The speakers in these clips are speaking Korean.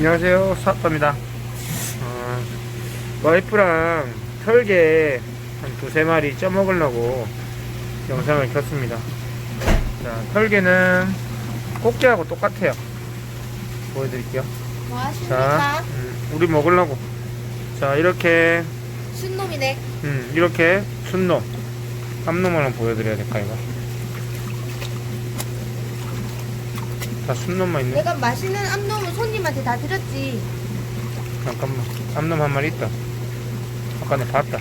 안녕하세요. 사빠입니다. 어, 와이프랑 털개 한 두세 마리 쪄먹으려고 영상을 켰습니다. 자 털개는 꽃게하고 똑같아요. 보여드릴게요. 뭐자 하십니까? 음, 우리 먹으려고. 자 이렇게 순놈이네. 음, 이렇게 순놈 한번 보여드려야 될까 이거 다 순놈만 있네. 내가 맛있는 암놈을 손님한테 다 드렸지. 잠깐만. 암놈 한 마리 있다. 아까 내가 봤다.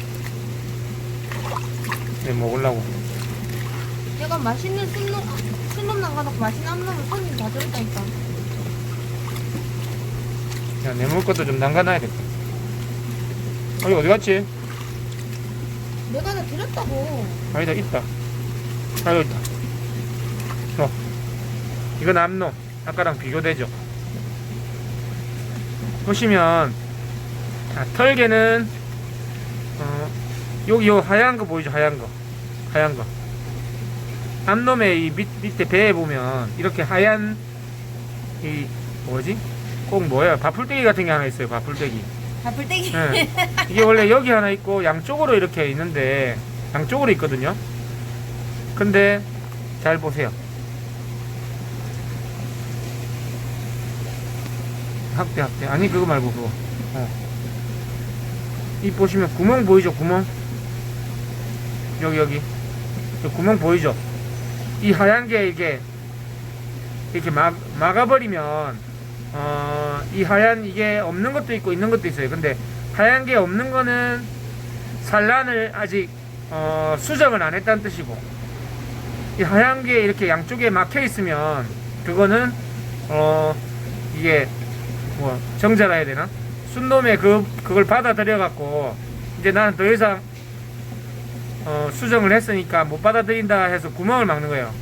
내 먹으려고. 내가 맛있는 순놈, 순놈 남가놓고 맛있는 암놈을 손님 다 드렸다니까. 야, 내 먹을 것도 좀 남가놔야겠다. 어이 어디 갔지? 내가 다 드렸다고. 아니다 있다. 아 여기 있다. 어. 이건 암놈 아까랑 비교되죠 보시면 자, 털개는 어, 여기 요 하얀 거 보이죠 하얀 거 하얀 거 암놈의 이 밑, 밑에 배에 보면 이렇게 하얀 이 뭐지 꼭 뭐야 바풀떼기 같은 게 하나 있어요 바풀떼기 바풀떼기. 예. 이게 원래 여기 하나 있고 양쪽으로 이렇게 있는데 양쪽으로 있거든요. 근데 잘 보세요. 학대 학대 아니 그거 말고 그거. 어. 이 보시면 구멍 보이죠 구멍? 여기 여기 저 구멍 보이죠? 이 하얀 게 이게 이렇게 막 막아버리면 어, 이 하얀 이게 없는 것도 있고 있는 것도 있어요. 근데 하얀 게 없는 거는 산란을 아직 어, 수정을 안 했다는 뜻이고 이 하얀 게 이렇게 양쪽에 막혀 있으면 그거는 어 이게 뭐 정자라 해야 되나 순놈의 그 그걸 받아들여 갖고 이제 나는 더 이상 어, 수정을 했으니까 못 받아들인다 해서 구멍을 막는 거예요.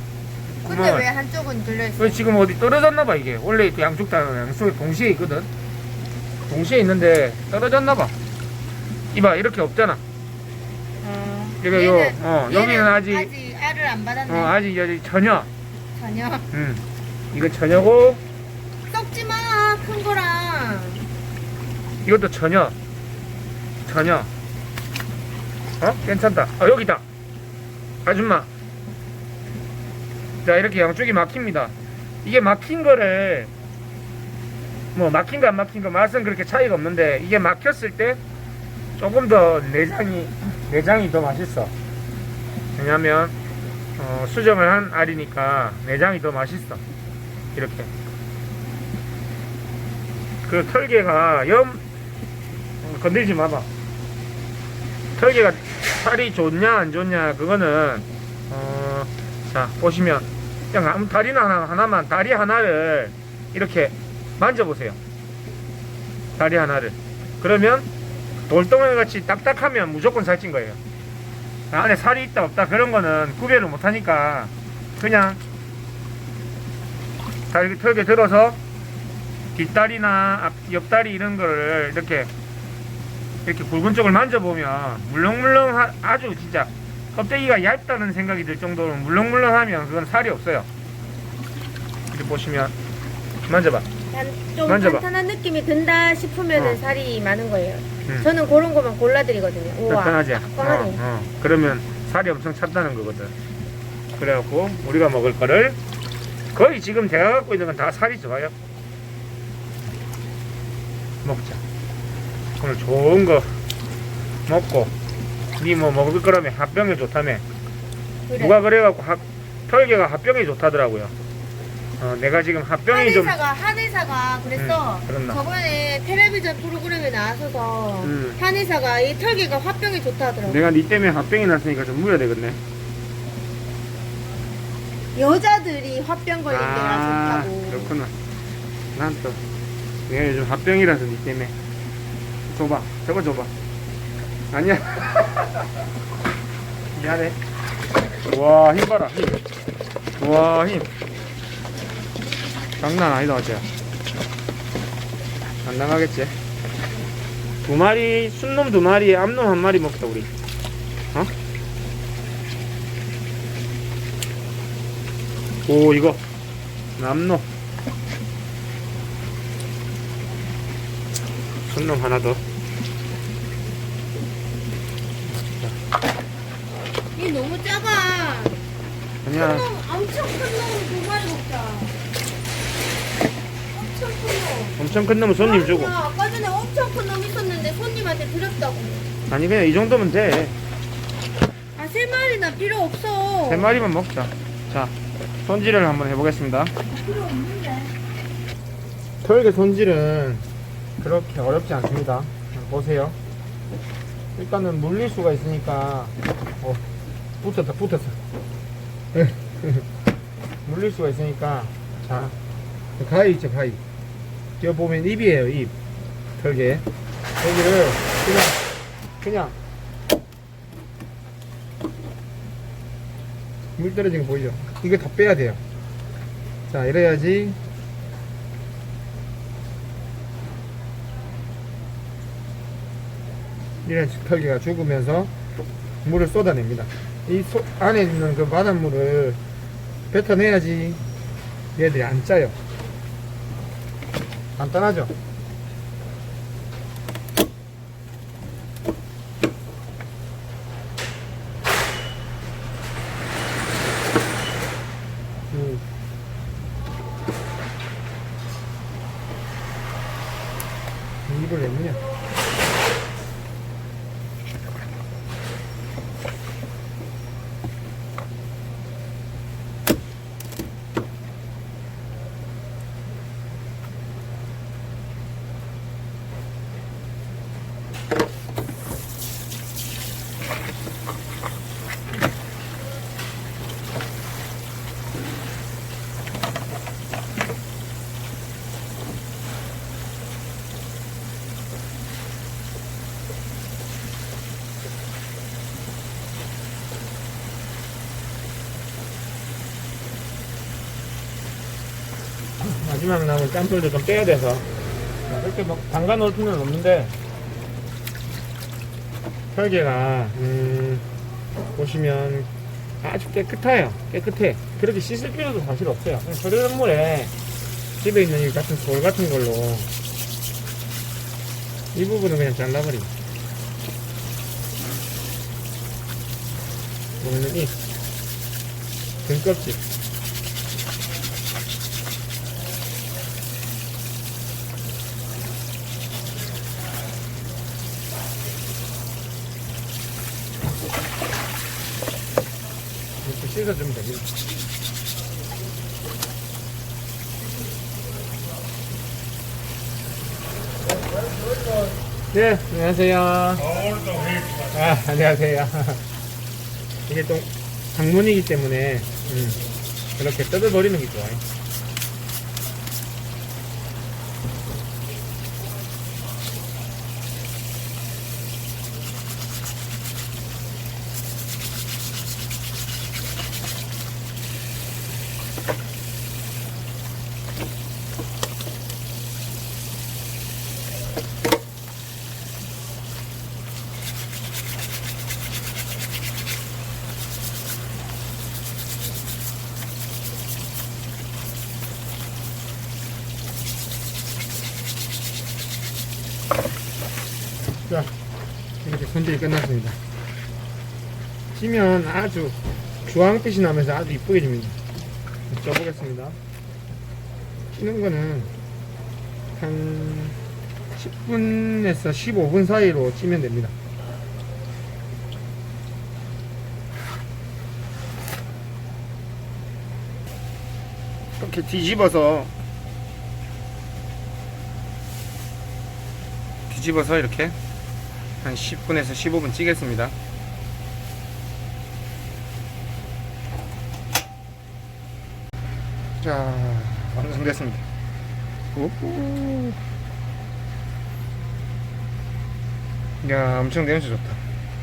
근데 왜 한쪽은 들려있어? 왜 지금 어디 떨어졌나 봐 이게 원래 그 양쪽 다 양쪽에 동시에 있거든 동시에 있는데 떨어졌나 봐 이봐 이렇게 없잖아 어, 이게 요, 어, 여기는 아직- 아직 알을 안 받았네. 어 아직 여기 전혀 전혀. 음 이거 전혀고 큰 거랑. 이것도 전혀 전혀. 어? 괜찮다. 어 여기다. 아줌마. 자 이렇게 양쪽이 막힙니다. 이게 막힌 거를 뭐 막힌 거 안 막힌 거 맛은 그렇게 차이가 없는데 이게 막혔을 때 조금 더 내장이 내장이 더 맛있어. 왜냐면 어, 수정을 한 알이니까 내장이 더 맛있어. 이렇게 그 털개가 염 어, 건들지 마봐. 털개가 살이 좋냐 안 좋냐 그거는 어, 자 보시면 그냥 아무 다리나 하나, 하나만 다리 하나를 이렇게 만져보세요. 다리 하나를. 그러면 돌덩어리 같이 딱딱하면 무조건 살찐 거예요. 안에 살이 있다 없다 그런 거는 구별을 못하니까 그냥 다리 털개 들어서 뒷다리나 앞, 옆다리 이런 거를 이렇게 이렇게 굵은 쪽을 만져보면 물렁물렁 하, 아주 진짜 껍데기가 얇다는 생각이 들 정도로 물렁물렁하면 그건 살이 없어요 이렇게 보시면 만져봐 단- 좀 만져봐. 탄탄한 느낌이 든다 싶으면 어. 은 살이 많은 거예요. 음. 저는 그런 거만 골라드리거든요. 우와, 편하지? 어, 어. 그러면 살이 엄청 찼다는 거거든 그래갖고 우리가 먹을 거를 거의 지금 제가 갖고 있는 건 다 살이 좋아요 먹자 오늘 좋은 거 먹고 니 뭐 먹을 거라면 합병에 좋다며 그래. 누가 그래갖고 합, 털개가 합병에 좋다더라고요 어, 내가 지금 합병이 좀 한의사가 한의사가 그랬어. 음, 그랬나? 저번에 텔레비전 프로그램에 나와서서 음. 한의사가 이 털개가 화병에 좋다 하더라고. 내가 니 때문에 합병이 났으니까 좀 무야 되겠네 여자들이 화병 걸린 데가 아, 좋다고. 그렇구나. 난 또, 내가 요즘 합병이라서 니 때문에. 줘봐. 저거 줘봐. 아니야. 미안해. 와, 힘 봐라, 힘. 와, 힘. 장난 아니다. 안 나가겠지? 두 마리, 순놈 두 마리, 암놈 한 마리 먹자, 우리. 어? 오, 이거. 남놈. 손놈 하나 더. 이 너무 작아. 아니야. 큰 놈, 엄청 큰놈두 마리 먹자. 엄청 큰 놈. 엄청 큰 놈은 손님 주고. 아니야, 아까 전에 엄청 큰놈 있었는데 손님한테 드렸다고. 아니 그냥 이 정도면 돼. 아, 세 마리나 필요 없어. 세 마리만 먹자. 자, 손질을 한번 해보겠습니다. 필요 없는데. 털개 손질은 그렇게 어렵지 않습니다. 보세요. 일단은 물릴 수가 있으니까 어, 붙었다 붙었어. 물릴 수가 있으니까 자 가위 있죠 가위. 여기 보면 입이에요 입. 털개. 여기를 그냥 그냥 물 떨어진 거 보이죠? 이거 다 빼야 돼요. 자 이래야지 이런 털개가 죽으면서 물을 쏟아냅니다. 이 소- 안에 있는 그 바닷물을 뱉어내야지 얘들이 안 짜요. 간단하죠? 음. 입을 왜 무냐? 마지막 남은 짠풀도 좀 빼야 돼서. 이렇게 막 담가 놓을 필요는 없는데 털개가 음, 보시면 아주 깨끗해요. 깨끗해. 그렇게 씻을 필요도 사실 없어요. 그냥 흐르는 물에 집에 있는 이 같은 돌 같은 걸로 이 부분은 그냥 잘라버리고. 보면은 이 등껍질 씻어주면 됩니다. 네, 안녕하세요. 아, 안녕하세요. 이게 또 장문이기 때문에 음, 이렇게 뜯어버리는 게 좋아요. 자, 이렇게 손질이 끝났습니다. 찌면 아주 주황빛이 나면서 아주 이쁘게 집니다. 쪄보겠습니다. 찌는 거는 한 10분에서 15분 사이로 찌면 됩니다. 이렇게 뒤집어서 뒤집어서 이렇게 한 10분에서 15분 찌겠습니다. 자, 완성됐습니다. 오호. 야, 엄청 냄새 좋다.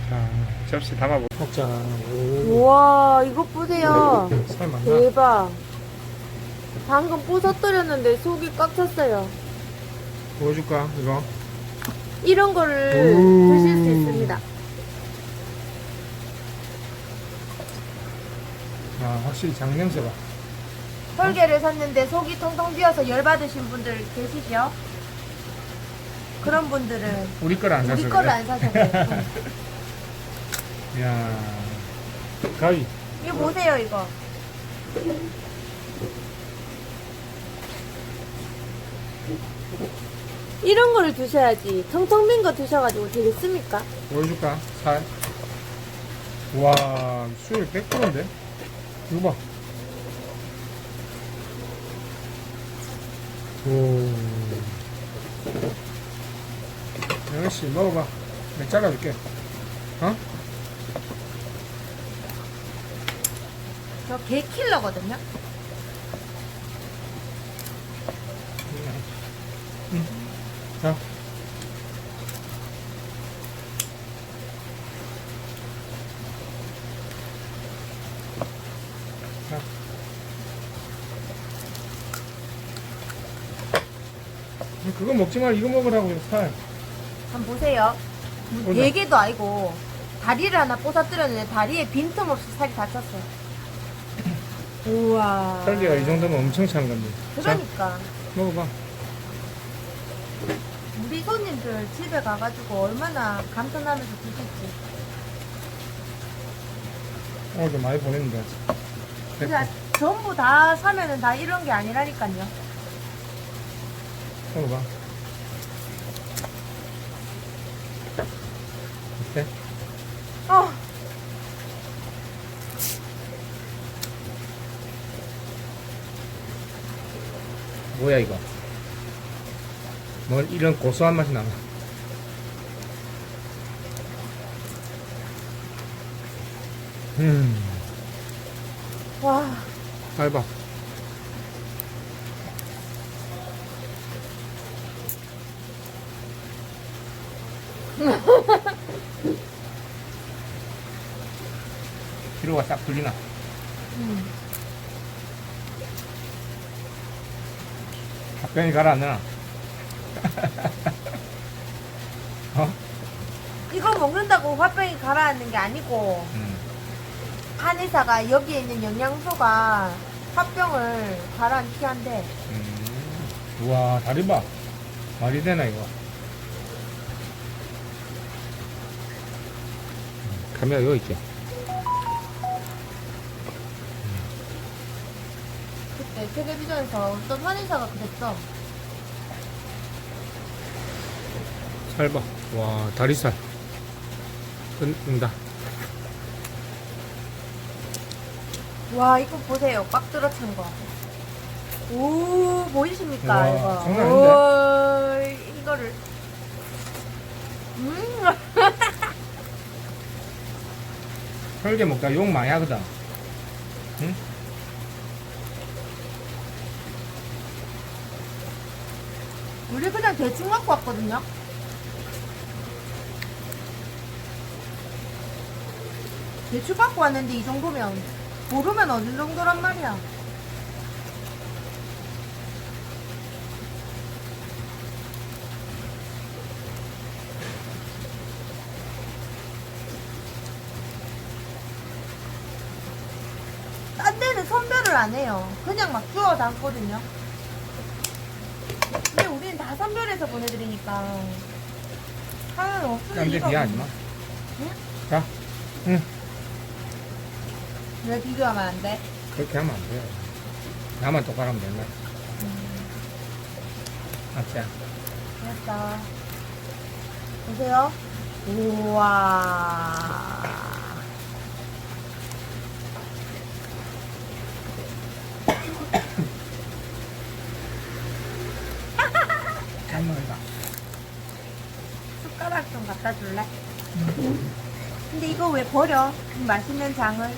자, 접시 담아 먹자. 오. 우와, 이거 보세요. 살 많나? 대박. 방금 부서뜨렸는데 속이 꽉 찼어요. 보여줄까? 이거. 이런 거를 오. 드실 수 있습니다. 아, 확실히 장냄새 봐. 털개를 샀는데 속이 통통 비어서 열받으신 분들 계시죠? 그런 분들은 우리 거를 안 사서 우리 거를 그래. 안 사서 그래. 응. 야 가위 이거 보세요 이거. 이런 거를 두셔야지. 텅텅 빈 거 두셔가지고 되겠습니까? 보여줄까? 살. 와, 수율 100%인데? 이거 봐. 오. 영씨, 먹어봐. 내가 잘라줄게. 어? 저 개 킬러거든요. 응. 자. 자. 그거 먹지 말 이거 먹으라고 살. 한번 보세요. 네 개도 아니고 다리를 하나 부서뜨렸는데 다리에 빈틈없이 살이 다 찼어요. 우와. 설계가 이 정도면 엄청 찬 건데. 자, 그러니까 먹어봐. 우리 손님들 집에 가가지고 얼마나 감탄하면서 드실지. 오늘도 많이 보냈는데. 그냥 전부 다 사면은 다 이런 게 아니라니까요. 먹어봐. 어때? 어. 뭐야 이거? 뭐 이런 고소한 맛이 나나? 음, 와. 밟아. 피로가 싹 풀리나? 음. 답변이 가라앉나? 어? 이거 먹는다고 화병이 가라앉는 게 아니고 음. 한의사가 여기에 있는 영양소가 화병을 가라앉게 한대. 음. 우와 다리 봐 말이 되나 이거 음, 카메라 여기 있지 그때 텔레비전에서 어떤 한의사가 그랬어. 살봐 와 다리살 끊는다 와 이거 보세요 꽉 들어찬 거. 오 보이십니까 와, 이거? 장난 오 이거를. 음. 설계 먹다 욕 많이 하거든 응? 우리 그냥 대충 갖고 왔거든요. 대충 갖고 왔는데 이 정도면 모르면 어느 정도란 말이야. 딴 데는 선별을 안 해요. 그냥 막 주워 담거든요. 선별해서 보내드리니까 하나는 없으면 딴데 이거 비하하지 마 응? 자, 응 왜 비교하면 안 돼? 그렇게 하면 안 돼. 나만 똑바로 하면 된다. 맞지? 됐다. 보세요. 우와. 잘 먹어봐. 숟가락 좀 갖다 줄래? 근데 이거 왜 버려? 이 맛있는 장을.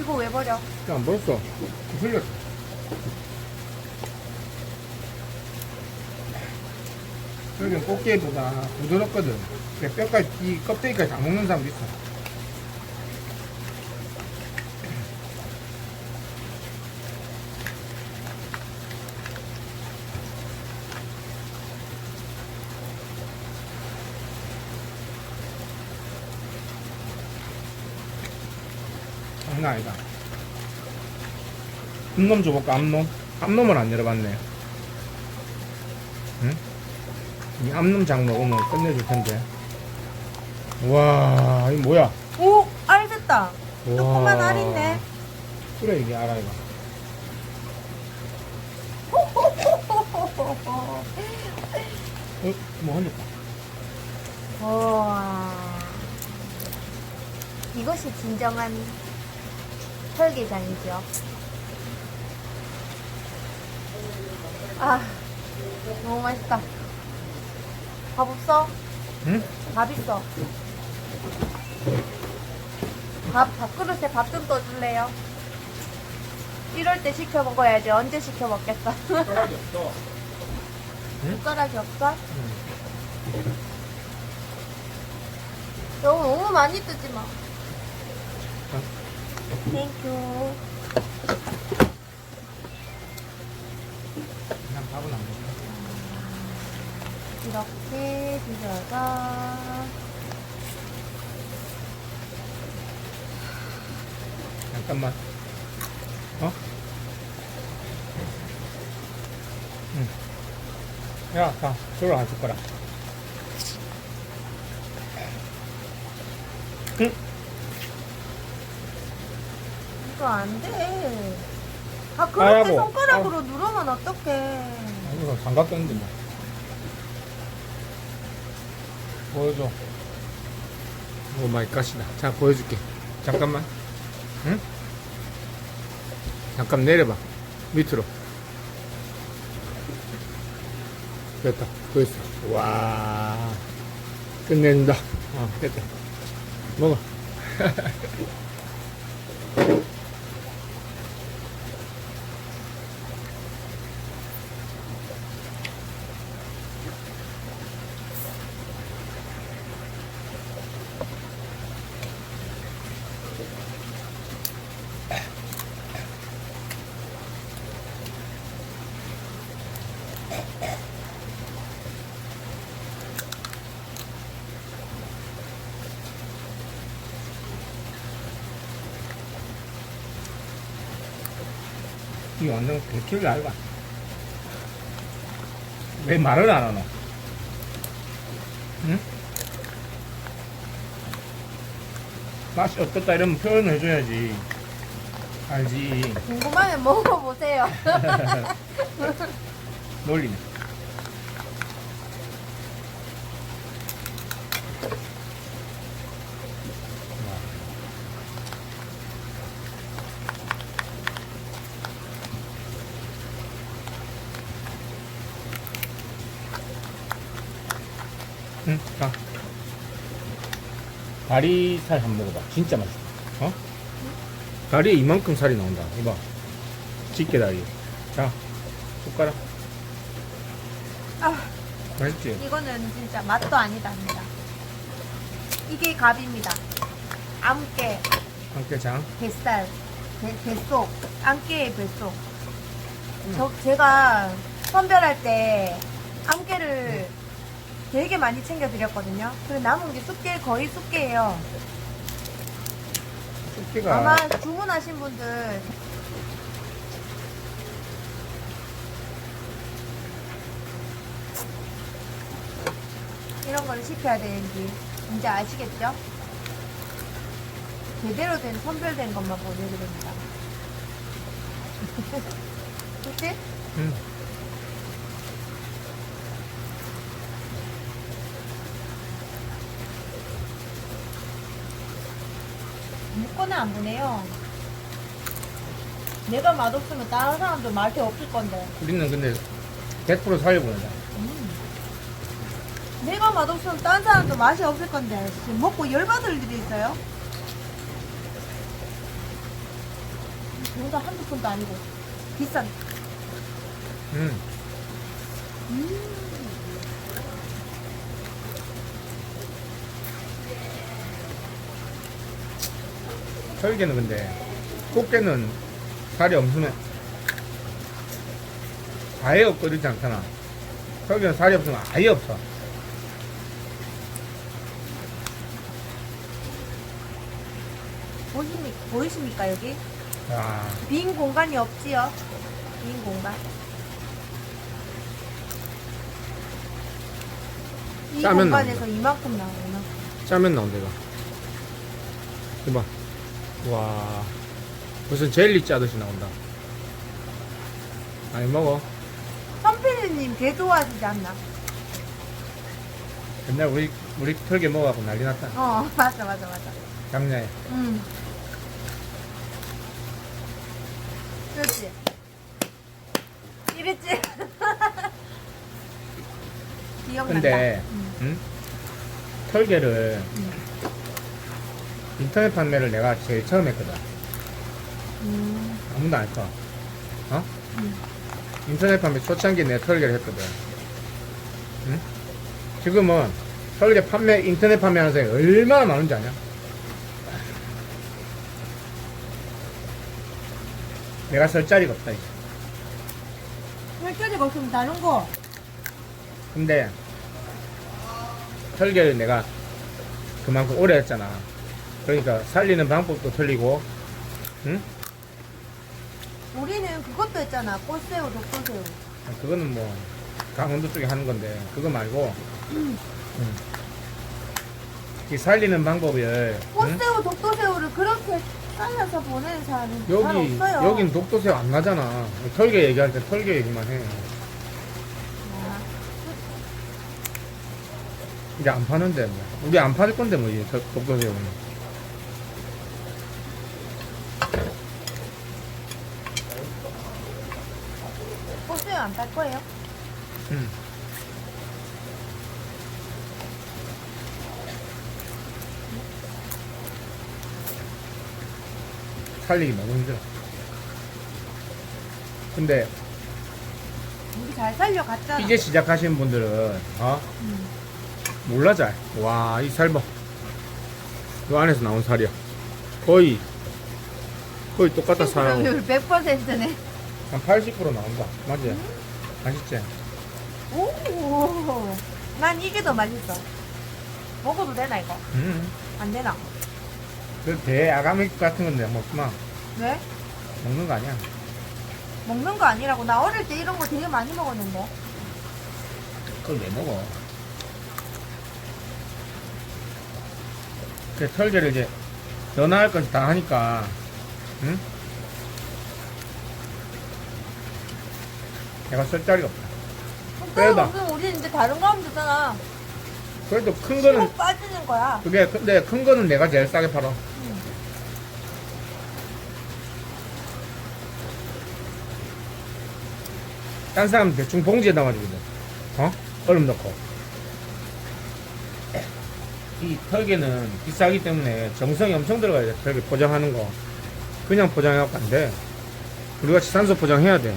이거 왜 버려? 안 벌었어. 흘렸어. 여기는 꽃게보다 부드럽거든. 뼈까지, 이 껍데기까지 다 먹는 사람도 있어. 장난 아니다. 암놈 줘볼까, 암놈? 암놈은 안 열어봤네. 응? 이 암놈 장 먹으면 끝내줄 텐데. 와, 이 뭐야? 오! 알 됐다. 조그만 와. 알 있네. 그래, 이게 알아, 이거. 어, 뭐 흘렸다. 우와. 이것이 진정한 설계장이죠. 아, 너무 맛있다. 밥 없어? 응? 밥 있어. 밥, 밥그릇에 밥 좀 떠줄래요? 이럴 때 시켜 먹어야지. 언제 시켜 먹겠어? 숟가락이 없어. 숟가락이 없어? 너무, 너무 많이 뜨지 마. 땡큐. 그냥 밥은 안 먹어. 이렇게 비벼서 잠깐만. 어? 응. 야, 가. 들어와, 숟가락. 응? 이거 안 돼. 아 그렇게 아이고. 손가락으로 누르면 어떡해. 이거 장갑 꼈는데 뭐. 보여줘. 오 마이 갓이다. 자, 보여줄게. 잠깐만. 응? 잠깐 내려봐. 밑으로. 됐다. 보였어. 와. 끝낸다. 어, 됐다. 먹어. 이 완전 개킬이 알바. 왜 말을 안 하노? 응? 맛이 어떻다 이러면 표현을 해줘야지. 알지. 궁금하면 먹어보세요. 놀리네. 응, 가. 다리살 한번 먹어봐. 진짜 맛있어. 어? 다리에 이만큼 살이 나온다. 이봐. 집게 다리. 자, 숟가락. 아, 맛있지? 이거는 진짜 맛도 아니답니다. 이게 갑입니다. 암깨, 함께 장. 뱃살, 배, 뱃속, 암깨의 뱃속. 저, 제가 선별할 때 암깨를 되게 많이 챙겨드렸거든요. 그리고 남은 게 쑥깨, 거의 쑥깨예요. 집게가. 아마 주문하신 분들 이런 걸 시켜야 되는지 이제 아시겠죠? 제대로 된 선별된 것만 보내드립니다. 그치? 응. 묻거나 안 보내요. 내가 맛없으면 다른 사람도 맛이 없을 건데. 우리는 근데 100% 살려보낸다. 내가 맛없으면 딴 사람도 맛이 없을 건데 지금 먹고 열받을 일이 있어요? 영상 한두 푼도 아니고 비싼 응. 음. 설계는 근데 꽃게는 살이 없으면 아예 없고 이러지 않잖아. 설계는 살이 없으면 아예 없어. 보이십니까, 보이십니까 여기? 야, 빈 공간이 없지요 빈 공간. 이 짜면 공간에서 이만큼 나오나? 짜면 나온다 이거 이봐 와 무슨 젤리 짜듯이 나온다 많이 먹어 선필님 개 좋아하시지 않나? 옛날 우리 우리 털개 먹어갖고 난리 났다 어 맞아 맞아 맞아. 장냐에 음. 그렇지. 이랬지. 기억난다. 근데 음. 응? 털개를 음. 인터넷 판매를 내가 제일 처음 했거든 음. 아무도 안 했어 어? 음. 인터넷 판매 초창기에 내가 털개를 했거든 응? 지금은 털개 판매 인터넷 판매하는 사람이 얼마나 많은지 아냐? 내가 설 자리가 없다 이제. 혈자리가 없으면 다른 거. 근데 털개를 내가 그만큼 오래 했잖아 그러니까 살리는 방법도 틀리고 응? 우리는 그것도 했잖아. 꽃새우, 독도새우. 그거는 뭐 강원도 쪽에 하는 건데 그거 말고 응. 이 살리는 방법을 응? 꽃새우, 독도새우를 그렇게 잘라서 보내는 사람이 잘 여기 없어요. 여긴 독도새우 안 나잖아 털개 얘기할 때 털개 얘기만 해 아, 이제 안 파는데 뭐 우리 안 팔 건데 뭐 이제 저- 독도새우는 꽃새우 안팔 거예요? 응. 살리기 너무 힘들어 근데 우리 잘 살려갔잖아. 이제 시작하시는 분들은 어 음. 몰라 잘. 와, 이 살 봐. 이 안에서 나온 살이야. 거의 거의 똑같다 살하고 싱크로율 100%네. 한 80% 나온다. 맞지? 맛있지? 오, 난 이게 더 맛있어. 먹어도 되나 이거? 음. 안 되나? 그 대 아가미 같은 건데 먹지 마. 왜? 먹는 거 아니야. 먹는 거 아니라고. 나 어릴 때 이런 거 되게 많이 먹었는데. 그걸 왜 먹어? 그 털개를 이제 전화할 것이 다 하니까, 응? 내가 쓸 자리가 없다. 빼다. 무슨 우리 이제 다른 거 하면 되잖아. 그래도 큰 치고 거는 빠지는 거야. 그게 근데 큰 거는 내가 제일 싸게 팔아. 응. 딴 사람 대충 봉지에 담아주거든. 어? 얼음 넣고. 이 털개는 비싸기 때문에 정성이 엄청 들어가야 돼. 털개 포장하는 거. 그냥 포장해갖고 안 돼. 우리 같이 산소 포장해야 돼.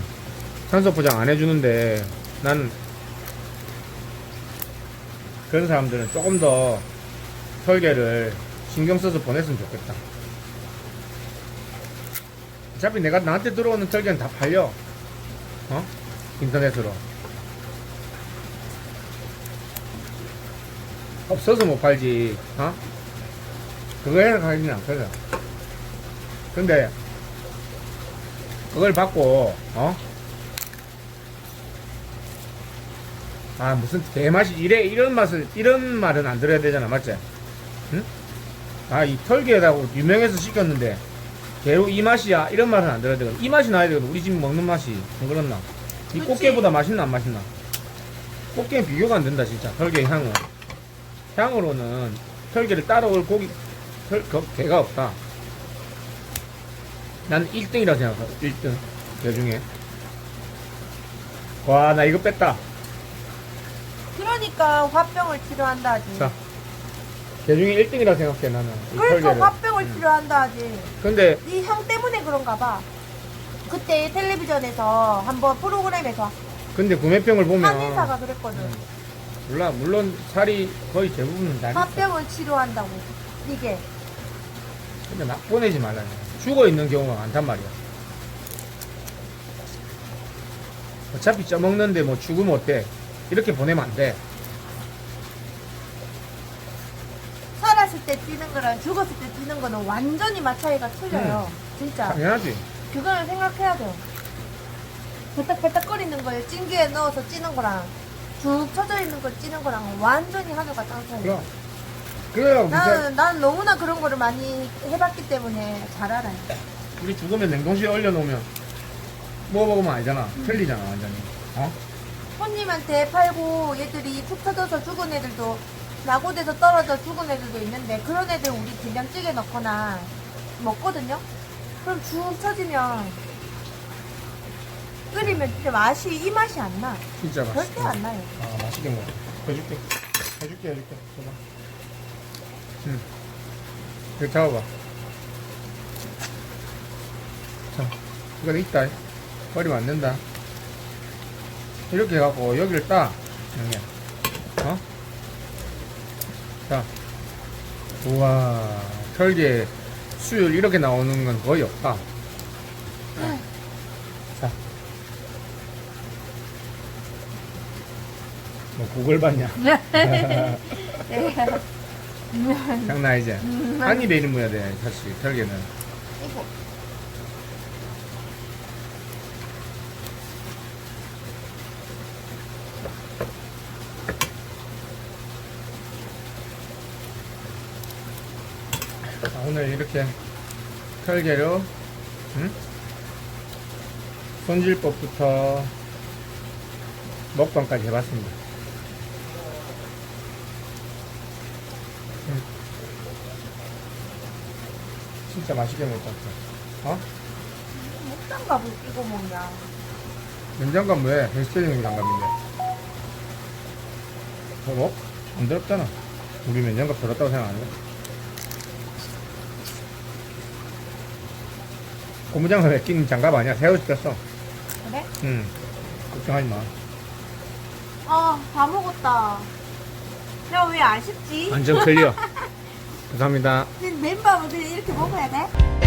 산소 포장 안 해주는데 나는 그런 사람들은 조금 더 털개를 신경 써서 보냈으면 좋겠다. 어차피 내가 나한테 들어오는 털개는 다 팔려. 어? 인터넷으로. 없어서 못 팔지, 어? 그거 해서 가지는 않거든. 근데, 그걸 받고, 어? 아, 무슨 개맛이, 이래, 이런 맛을, 이런 말은 안 들어야 되잖아, 맞지? 응? 아, 이 털개라고 유명해서 시켰는데, 개로 이 맛이야, 이런 말은 안 들어야 되거든. 이 맛이 나야 되거든, 우리 집 먹는 맛이. 안 그렇나? 이. 꽃게보다 맛있나, 안 맛있나? 꽃게는 비교가 안 된다, 진짜. 털개 향은. 향으로는 털개를 따라올 고기, 털, 그, 개가 없다. 난 1등이라고 생각해, 1등. 개 중에. 와, 나 이거 뺐다. 그러니까 화병을 치료한다 하지. 자, 개 중에 1등이라고 생각해, 나는. 이 그러니까 털개를. 화병을 음. 치료한다 하지. 근데, 이 향 때문에 그런가 봐. 그때 텔레비전에서 한번 프로그램에서 근데 구매평을 보면. 한의사가 그랬거든. 음, 몰라, 물론 살이 거의 대부분은 다. 화병을 치료한다고. 이게. 근데 막 보내지 말라. 죽어 있는 경우가 많단 말이야. 어차피 쪄먹는데 뭐 죽으면 어때? 이렇게 보내면 안 돼. 살았을 때 뛰는 거랑 죽었을 때 뛰는 거는 완전히 맛 차이가 틀려요. 음. 진짜. 당연하지. 그거는 생각해야 돼요. 펄딱펄딱거리는 거에 찜기에 넣어서 찌는 거랑 쭉 쳐져 있는 걸 찌는 거랑 완전히 하늘과 땅 차이. 그럼 그래요 나는, 난 너무나 그런 거를 많이 해봤기 때문에 잘 알아요. 우리 죽으면 냉동실에 얼려놓으면 먹어보면 알잖아 틀리잖아 완전히 어? 손님한테 팔고 얘들이 툭 터져서 죽은 애들도 낙오돼서 떨어져 죽은 애들도 있는데 그런 애들 우리 된장찌개 넣거나 먹거든요. 그럼 쭉 쳐지면 끓이면 진짜 맛이 이 맛이 안 나. 진짜 맛있어. 절대 안 나요. 아 맛있게 먹어. 해줄게. 해줄게 해줄게. 줘봐 응. 이렇게 잡아봐. 자 이건 있다 버리면 안 된다 이렇게 해갖고 여기를 따 여기 어? 자 우와 털개 수율 이렇게 나오는 건 거의 없다 자. 뭐 구글 봤냐? 장난 아니지? 한 입에 1인분이야 돼 사실 털개는 오늘 이렇게 털개로 응? 손질법부터 먹방까지 해봤습니다 응. 진짜 맛있게 먹었다 어? 목장갑 을 끼고 먹냐. 면장갑 왜? 베스트링 장갑인데 뭐? 안 더럽잖아 우리 면장갑 더럽다고 생각 안 해? 고무장갑에 낀 장갑 아니야 새우 시켰어 그래? 응 걱정하지 마 아, 다 먹었다. 내가 왜 아쉽지? 완전 클리어 감사합니다 맨밥을 그냥 이렇게 먹어야 돼?